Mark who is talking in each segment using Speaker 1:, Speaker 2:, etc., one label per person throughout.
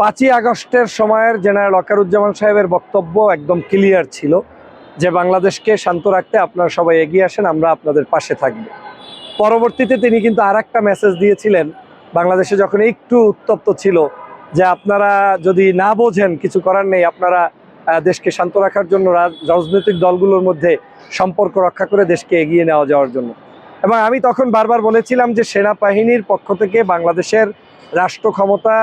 Speaker 1: পাঁচই আগস্টের সময়ের জেনারেল অকারুজ্জামান সাহেবের বক্তব্য একদম ক্লিয়ার ছিল, যে বাংলাদেশকে শান্ত রাখতে আপনারা সবাই এগিয়ে আসেন, আমরা আপনাদের পাশে থাকব। পরবর্তীতে তিনি কিন্তু আর একটা মেসেজ দিয়েছিলেন, বাংলাদেশে যখন একটু উত্তপ্ত ছিল, যে আপনারা যদি না বোঝেন, কিছু করার নেই, আপনারা দেশকে শান্ত রাখার জন্য রাজনৈতিক দলগুলোর মধ্যে সম্পর্ক রক্ষা করে দেশকে এগিয়ে নেওয়া যাওয়ার জন্য। এবং আমি তখন বারবার বলেছিলাম যে সেনাবাহিনীর পক্ষ থেকে বাংলাদেশের রাষ্ট্র ক্ষমতা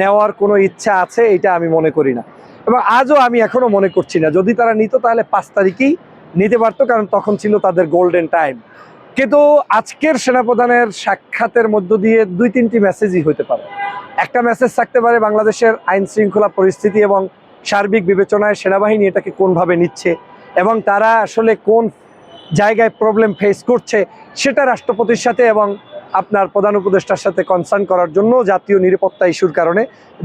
Speaker 1: নেওয়ার কোনো ইচ্ছা আছে এটা আমি মনে করি না। এবং আজও আমি এখনও মনে করছি না, যদি তারা নিত তাহলে পাঁচ তারিখেই নিতে পারতো, কারণ তখন ছিল তাদের গোল্ডেন টাইম কিন্তু আজকের সেনাপ্রধানের সাক্ষাতের মধ্য দিয়ে দুই তিনটি মেসেজই হতে পারে। একটা মেসেজ থাকতে পারে বাংলাদেশের আইন শৃঙ্খলা পরিস্থিতি এবং সার্বিক বিবেচনায় সেনাবাহিনী এটাকে কোনভাবে নিচ্ছে, এবং তারা আসলে কোন জায়গায় প্রবলেম ফেস করছে, সেটা রাষ্ট্রপতির সাথে এবং আপনার প্রধান উপদেষ্টার সাথে কনসার্ন করার জন্য জাতীয় নিরাপত্তা ইস্যুর কারণে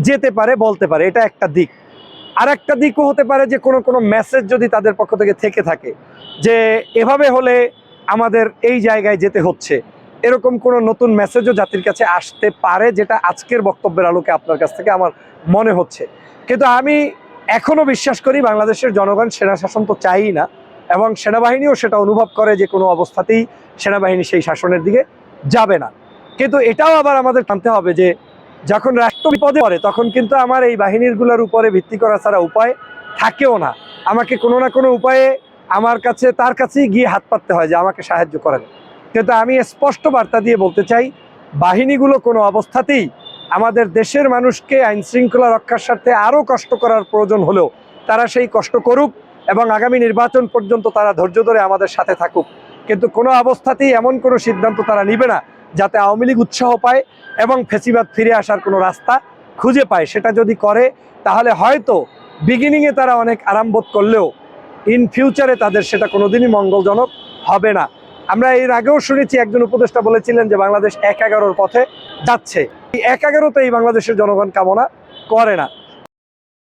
Speaker 1: যেতে পারে, বলতে পারে। এটা একটা দিক। আর একটা দিকও হতে পারে যে কোনো কোনো মেসেজ যদি তাদের পক্ষ থেকে থেকে থাকে যে এভাবে হলে আমাদের এই জায়গায় যেতে হচ্ছে। এরকম কোনো নতুন মেসেজও জাতির কাছে আসতে পারে যেটা আজকের বক্তব্যের আলোকে আপনার কাছ থেকে আমার মনে হচ্ছে। কিন্তু আমি এখনও বিশ্বাস করি বাংলাদেশের জনগণ সেনা শাসন তো চাই না এবং সেনাবাহিনীও সেটা অনুভব করে যে কোনো অবস্থাতেই সেনাবাহিনী সেই শাসনের দিকে যাবে না। কিন্তু এটাও আবার আমাদের জানতে হবে যে, যখন রাষ্ট্র বিপদে পড়ে, তখন কিন্তু আমার এই বাহিনীরগুলোর উপরে ভিত্তি করা ছাড়া উপায় থাকেও না। আমাকে কোনো না কোনো উপায়ে আমার কাছে, তার কাছেই গিয়ে হাত পাততে হয় যে, আমাকে সাহায্য করেন। কিন্তু আমি স্পষ্ট বার্তা দিয়ে বলতে চাই, বাহিনীগুলো কোনো অবস্থাতেই আমাদের দেশের মানুষকে আইন শৃঙ্খলা রক্ষার স্বার্থে আরও কষ্ট করার প্রয়োজন হলেও, তারা সেই কষ্ট করুক এবং আগামী নির্বাচন পর্যন্ত তারা ধৈর্য ধরে আমাদের সাথে থাকুক। কিন্তু কোনো অবস্থাতেই এমন কোনো সিদ্ধান্ত তারা নিবে না যাতে আওয়ামী লীগ উৎসাহ পায় এবং ফেসিবাদ ফিরে আসার কোনো রাস্তা খুঁজে পায়। সেটা যদি করে, তাহলে হয়তো বিগিনিংয়ে তারা অনেক আরাম বোধ করলেও ইন ফিউচারে তাদের সেটা কোনোদিনই মঙ্গলজনক হবে না। আমরা এর আগেও শুনেছি, একজন উপদেষ্টা বলেছিলেন যে বাংলাদেশ এক এগারোর পথে যাচ্ছে। এই এক এগারোতে এই বাংলাদেশের জনগণ কামনা করে না।